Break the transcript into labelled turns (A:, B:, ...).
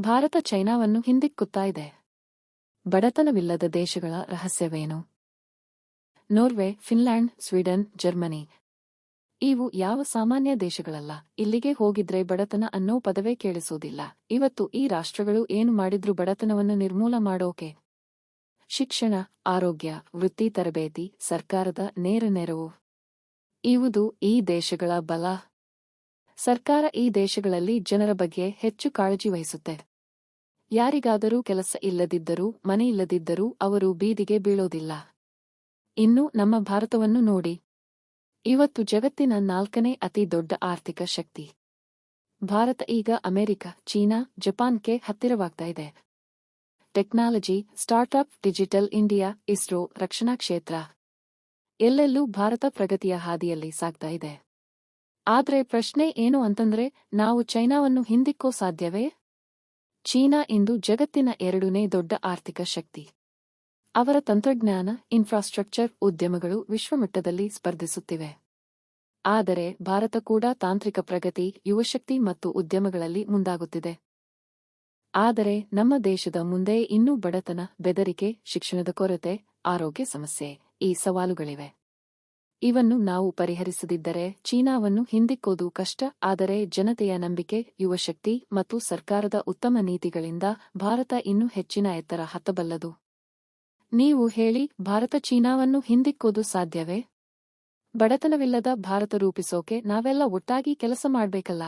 A: ಭಾರತ ಚೈನಾವನ್ನು ಹಿಂದಿಕ್ಕುತ್ತಾ ಇದೆ. ಬಡತನವಿಲ್ಲದ ದೇಶಗಳ ರಹಸ್ಯವೇನು? Norway, Finland, Sweden, Germany. ಇವು ಯಾವ ಸಾಮಾನ್ಯ ದೇಶಗಳಲ್ಲ. ಇಲ್ಲಿಗೆ ಹೋಗಿದ್ರೆ ಬಡತನ ಅನ್ನೋ ಪದವೇ ಕೇಳಿಸೋದಿಲ್ಲ. ಇವತ್ತು ಈ ರಾಷ್ಟ್ರಗಳು ಏನು ಮಾಡಿದ್ರೂ ಬಡತನವನ್ನು ನಿರ್ಮೂಲ ಮಾಡೋಕೆ? ಶಿಕ್ಷಣ, ಆರೋಗ್ಯ, ವೃತ್ತಿ ತರಬೇತಿ, ಸರ್ಕಾರದ ನೇರ ನೆರವು. ಇವುದು ಈ ದೇಶಗಳ ಬಲ. ಸರ್ಕಾರ ಈ ದೇಶಗಳಲ್ಲಿ ಜನರ ಬಗ್ಗೆ ಹೆಚ್ಚು ಕಾಳಜಿ ವಹಿಸುತ್ತೆ. ಯಾರಿಗಾದರೂ ಕೆಲಸ ಇಲ್ಲದಿದ್ದರೂ, ಮನೆ ಇಲ್ಲದಿದ್ದರೂ ಅವರು ಬೀದಿಗೆ ಬೀಳೋದಿಲ್ಲ. ಇನ್ನು ನಮ್ಮ ಭಾರತವನ್ನು ನೋಡಿ. ಇವತ್ತು ಜಗತ್ತಿನ ನಾಲ್ಕನೇ ಅತಿ ದೊಡ್ಡ ಆರ್ಥಿಕ ಶಕ್ತಿ. ಭಾರತ ಈಗ ಅಮೆರಿಕ, ಚೀನಾ, ಜಪಾನ್ಗೆ ಹತ್ತಿರವಾಗ್ತಾ ಇದೆ. Technology, startup, digital India, ISRO, ರಕ್ಷಣಾ ಕ್ಷೇತ್ರ. ಎಲ್ಲೆಲ್ಲೂ ಭಾರತ ಪ್ರಗತಿಯ ಹಾದಿಯಲ್ಲಿ ಸಾಗ್ತಾ ಇದೆ. ಆದರೆ ಪ್ರಶ್ನೆ ಏನು ಅಂತಂದ್ರೆ, ನಾವು ಚೈನಾವನ್ನು ಹಿಂದಿಕ್ಕೋ ಸಾಧ್ಯವೇ? ಚೀನಾ ಇಂದು ಜಗತ್ತಿನ ಎರಡನೇ ದೊಡ್ಡ ಆರ್ಥಿಕ ಶಕ್ತಿ. ಅವರ ತಂತ್ರಜ್ಞಾನ ಇನ್ಫ್ರಾಸ್ಟ್ರಕ್ಚರ್ ಉದ್ಯಮಗಳು ವಿಶ್ವಮಟ್ಟದಲ್ಲಿ ಸ್ಪರ್ಧಿಸುತ್ತಿವೆ. ಆದರೆ ಭಾರತ ಕೂಡ ತಾಂತ್ರಿಕ ಪ್ರಗತಿ, ಯುವಶಕ್ತಿ ಮತ್ತು ಉದ್ಯಮಗಳಲ್ಲಿ ಮುಂದಾಗುತ್ತಿದೆ. ಆದರೆ ನಮ್ಮ ದೇಶದ ಮುಂದೆ ಇನ್ನೂ ಬಡತನ, ಬೆದರಿಕೆ, ಶಿಕ್ಷಣದ ಕೊರತೆ, ಆರೋಗ್ಯ ಸಮಸ್ಯೆ ಈ ಸವಾಲುಗಳಿವೆ. ಇವನ್ನು ನಾವು ಪರಿಹರಿಸದಿದ್ದರೆ ಚೀನಾವನ್ನು ಹಿಂದಿಕ್ಕೋದು ಕಷ್ಟ, ಆದರೆ ಜನತೆಯ ನಂಬಿಕೆ, ಯುವಶಕ್ತಿ ಮತ್ತು ಸರ್ಕಾರದ ಉತ್ತಮ ನೀತಿಗಳಿಂದ ಭಾರತ ಇನ್ನೂ ಹೆಚ್ಚಿನ ಎತ್ತರ ಹತ್ತಬಲ್ಲದು. ನೀವು ಹೇಳಿ, ಭಾರತ ಚೀನಾವನ್ನು ಹಿಂದಿಕ್ಕೋದು ಸಾಧ್ಯವೇ? ಬಡತನವಿಲ್ಲದ ಭಾರತ ರೂಪಿಸೋಕೆ ನಾವೆಲ್ಲ ಒಟ್ಟಾಗಿ ಕೆಲಸ ಮಾಡ್ಬೇಕಲ್ಲ?